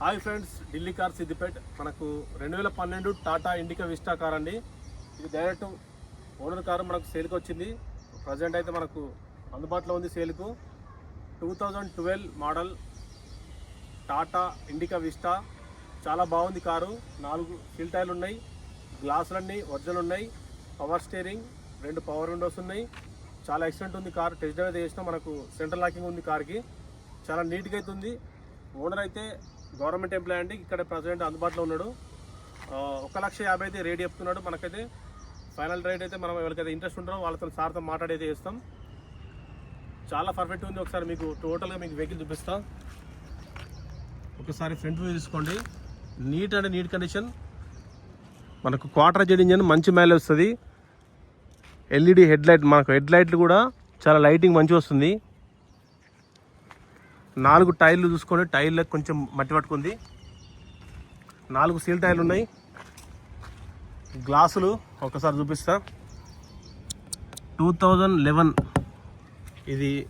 Hi friends Delhi car Siddipet. మనకు రెండు వేల పన్నెండు టాటా ఇండికా విస్టా కార్ అండి. ఇది డైరెక్ట్ ఓనర్ కారు మనకు సేల్కి వచ్చింది. ప్రజెంట్ అయితే మనకు అందుబాటులో ఉంది సేల్కు two thousand twelve model Tata Indica Vista. చాలా బాగుంది కారు. నాలుగు సీల్ టైర్లు ఉన్నాయి. గ్లాసులన్నీ ఒరిజినల్ ఉన్నాయి పవర్ స్టీరింగ్ రెండు పవర్ విండోస్ ఉన్నాయి. చాలా ఎక్సలెంట్ ఉంది కార్. టెస్ట్ డ్రైవ్ చేసినా. మనకు సెంట్రల్ లాకింగ్ ఉంది కార్కి. చాలా నీట్గా అయితే ఉంది. ఓనర్ అయితే గవర్నమెంట్ ఎంప్లాయ్ అండి. ఇక్కడ ప్రజెంట్ అందుబాటులో ఉన్నాడు. ఒక లక్ష యాభై అయితే రేట్ చెప్తున్నాడు మనకైతే. ఫైనల్ రేట్ అయితే మనం ఎవరికైతే ఇంట్రెస్ట్ ఉంటారో వాళ్ళతో సార్తో మాట్లాడైతే చేస్తాం. చాలా పర్ఫెక్ట్ ఉంది. ఒకసారి మీకు టోటల్గా మీకు వెహికల్ చూపిస్తా. ఒకసారి ఫ్రంట్ వ్యూ తీసుకోండి. Neat and neat condition. మనకు క్వార్టర్ జెడ్ ఇంజన్ మంచి మైలేజ్ వస్తుంది. ఎల్ఈడి హెడ్ లైట్ మనకు హెడ్ లైట్లు కూడా చాలా లైటింగ్ మంచిగా వస్తుంది. నాలుగు టైర్లు చూసుకోండి. టైర్లకు కొంచెం మట్టి పట్టుకుంది. నాలుగు సీల్ టైర్లు ఉన్నాయి. గ్లాసులు ఒకసారి చూపిస్తా. Two thousand eleven. ఇది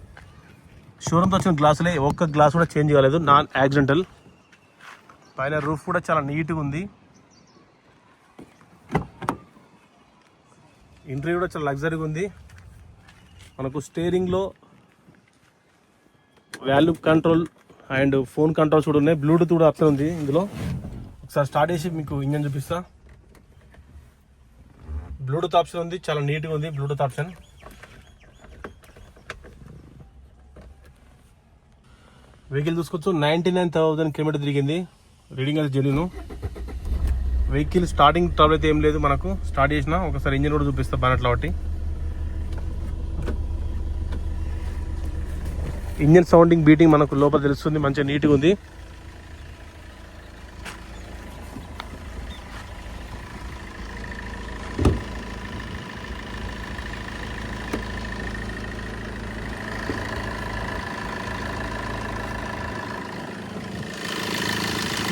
షోరూమ్తో వచ్చిన గ్లాసులే. ఒక్క గ్లాస్ కూడా చేంజ్ కాలేదు. Non accidental. పైన రూఫ్ కూడా చాలా నీట్గా ఉంది. ఇంటర్వ్యూ కూడా చాలా లగ్జరీగా ఉంది. మనకు స్టీరింగ్లో volume control and phone controls కూడా ఉన్నాయి. బ్లూటూత్ కూడా అట్లే ఉంది ఇందులో. ఒకసారి స్టార్ట్ చేసి మీకు ఇంజన్ చూపిస్తా. బ్లూటూత్ ఆప్షన్ ఉంది చాలా నీట్గా ఉంది బ్లూటూత్ ఆప్షన్. వెహికల్ చూసుకోవచ్చు. నైంటీ నైన్ థౌసండ్ కిలోమీటర్ తిరిగింది. రీడింగ్ అది జెన్యును వెహికల్ స్టార్టింగ్ ట్రబుల్ అయితే ఏం లేదు మనకు. స్టార్ట్ చేసిన. ఒకసారి ఇంజన్ కూడా చూపిస్తా బానట్లో ఒకటి. ఇంజన్ సౌండింగ్ బీటింగ్ మనకు లోపల తెలుస్తుంది మంచిగా నీట్గా ఉంది.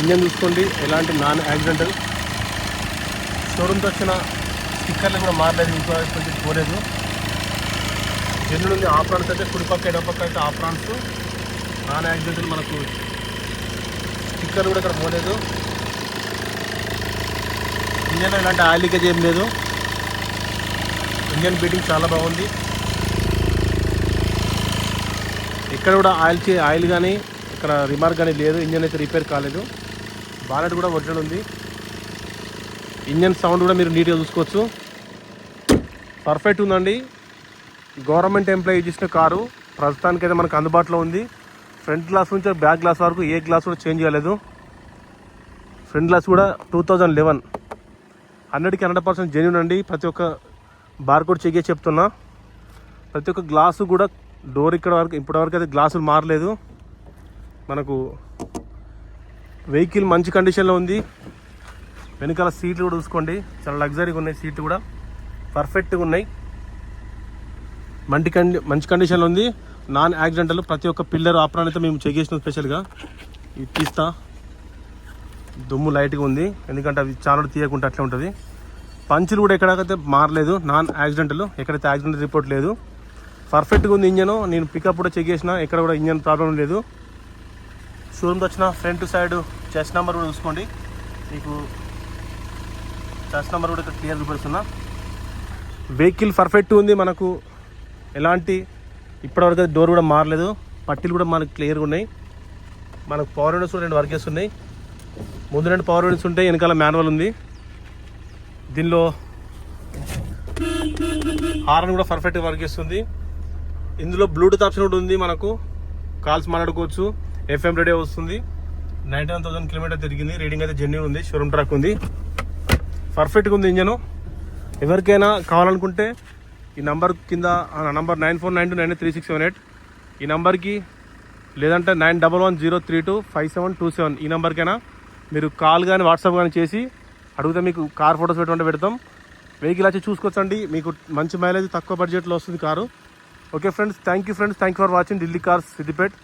ఇంజన్ చూసుకోండి ఎలాంటి నాన్ యాక్సిడెంటల్. షోరూమ్తో వచ్చిన స్టిక్కర్లు కూడా మారలేదు ఇంకో పోలేదు. జెన్యున్ ఉంది ఆఫ్రాన్స్ అయితే కుడిపక్క ఎడపక్క అయితే ఆఫ్రాన్స్ నాన్ యాక్సిడెంటల్ మనకు స్టిక్కర్ కూడా ఇక్కడ పోలేదు. ఇంజన్లో ఎలాంటి ఆయిల్ లీకేజ్ ఏం లేదు. ఇంజన్ బీటింగ్ చాలా బాగుంది. ఇక్కడ కూడా ఆయిల్ చే ఆయిల్ కానీ ఇక్కడ రిమార్క్ కానీ లేదు. ఇంజన్ అయితే రిపేర్ కాలేదు. బాలెట్ కూడా ఒరిజినల్ ఉంది. ఇంజన్ సౌండ్ కూడా మీరు నీట్గా చూసుకోవచ్చు. పర్ఫెక్ట్ ఉందండి. గవర్నమెంట్ ఎంప్లాయీ చేసిన కారు ప్రస్తుతానికైతే మనకు అందుబాటులో ఉంది. ఫ్రంట్ గ్లాస్ నుంచి బ్యాక్ గ్లాస్ వరకు ఏ గ్లాస్ కూడా చేంజ్ చేయలేదు. ఫ్రంట్ గ్లాస్ కూడా టూ థౌజండ్ లెవెన్. హండ్రెడ్కి హండ్రెడ్ పర్సెంట్ జెన్యున్ అండి. ప్రతి ఒక్క బార్కోడ్ చెక్ చేసి చెప్తున్నా. ప్రతి ఒక్క గ్లాసు కూడా డోర్ ఇక్కడ వరకు ఇప్పటివరకు అయితే గ్లాసులు మారలేదు. మనకు వెహికల్ మంచి కండిషన్లో ఉంది. వెనకాల సీట్లు కూడా చూసుకోండి. చాలా లగ్జరీగా ఉన్నాయి సీట్లు కూడా. పర్ఫెక్ట్గా ఉన్నాయి. మంచి కండి మంచి కండిషన్లో ఉంది. నాన్ యాక్సిడెంటల్ ప్రతి ఒక్క పిల్లర్ ఆపరాన్ అయితే మేము చెక్ చేసినాం స్పెషల్గా ఇది తీస్తా. దుమ్ము లైట్గా ఉంది. ఎందుకంటే అవి చాలా తీయకుండా అట్లే ఉంటుంది. పంచులు కూడా ఎక్కడైతే మారలేదు నాన్ యాక్సిడెంటల్ ఎక్కడైతే యాక్సిడెంట్ రిపోర్ట్ లేదు. పర్ఫెక్ట్గా ఉంది ఇంజన్. నేను పికప్ కూడా చెక్ చేసిన. ఎక్కడ కూడా ఇంజన్ ప్రాబ్లం లేదు. షోరూమ్కి వచ్చిన ఫ్రంట్ సైడ్ చెస్ట్ నెంబర్ కూడా చూసుకోండి. మీకు చెస్ట్ నెంబర్ కూడా ఇక్కడ క్లియర్ చూపిస్తున్నా. వెహికల్ పర్ఫెక్ట్ ఉంది మనకు. ఎలాంటి ఇప్పటివరకు అయితే డోర్ కూడా మారలేదు పట్టీలు కూడా మనకు క్లియర్గా ఉన్నాయి. మనకు పవర్ విండోస్ కూడా రెండు వర్క్ ఉన్నాయి. ముందు రెండు పవర్ విండోస్ ఉంటాయి వెనకాల మాన్యువల్ ఉంది. దీనిలో హార్న్ కూడా పర్ఫెక్ట్గా వర్క్ చేస్తుంది. ఇందులో బ్లూటూత్ ఆప్షన్ కూడా ఉంది మనకు. కాల్స్ మాట్లాడుకోవచ్చు. ఎఫ్ఎం రేడియో వస్తుంది. నైంటీ వన్ థౌసండ్ కిలోమీటర్ తిరిగింది. రీడింగ్ అయితే జెన్యున్ ఉంది. షోరూమ్ ట్రాక్ ఉంది. పర్ఫెక్ట్గా ఉంది ఇంజను ఎవరికైనా కావాలనుకుంటే ఈ నంబర్ కింద number nine four nine two nine three six seven eight. ఈ నంబర్కి లేదంటే nine double one zero three two five seven two seven. ఈ నెంబర్కైనా మీరు కాల్ కానీ వాట్సాప్ కానీ చేసి అడిగితే మీకు కార్ ఫొటోస్ పెట్టుకుంటే పెడతాం. వెహికల్ వచ్చి చూసుకోవచ్చండి. మీకు మంచి మైలేజ్ తక్కువ బడ్జెట్లో వస్తుంది car. Okay friends thank you friends. Thank you for watching Delhi cars Siddipet.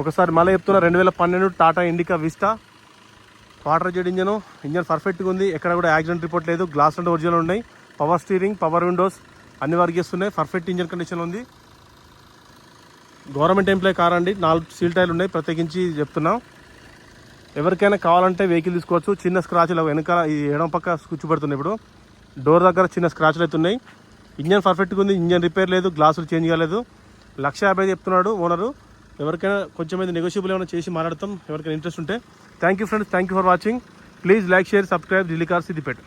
ఒకసారి మళ్ళీ చెప్తున్నా రెండు వేల పన్నెండు Tata Indica Vista. Quadrajet engine engine పర్ఫెక్ట్గా ఉంది. ఎక్కడ కూడా యాక్సిడెంట్ రిపోర్ట్ లేదు. గ్లాస్ అంటే ఒరిజినల్ ఉన్నాయి. Power steering power windows. అన్ని వర్క్ చేస్తున్నాయి పర్ఫెక్ట్ ఇంజన్ కండిషన్ ఉంది. గవర్నమెంట్ ఎంప్లాయ్ కార్ అండి. నాలుగు సీల్ టైర్లు ఉన్నాయి. ప్రత్యేకించి చెప్తున్నాం. ఎవరికైనా కావాలంటే వెహికల్ తీసుకోవచ్చు. చిన్న స్క్రాచ్లు వెనకాల ఈ ఎడమ పక్క కూర్చోబెడుతున్నాయి ఇప్పుడు. డోర్ దగ్గర చిన్న స్క్రాచ్లు అయితే ఉన్నాయి ఇంజన్ పర్ఫెక్ట్గా ఉంది. ఇంజన్ రిపేర్ లేదు. గ్లాసులు చేంజ్ కాలేదు. లక్ష యాభై చెప్తున్నాడు ఓనరు ఎవరికైనా కొంచెం అయితే నెగోషియబుల్ ఏమైనా చేసి మాట్లాడతాం. ఎవరికైనా ఇంట్రెస్ట్ ఉంటే. Thank you friends thank you for watching please like share subscribe Delhi Siddipet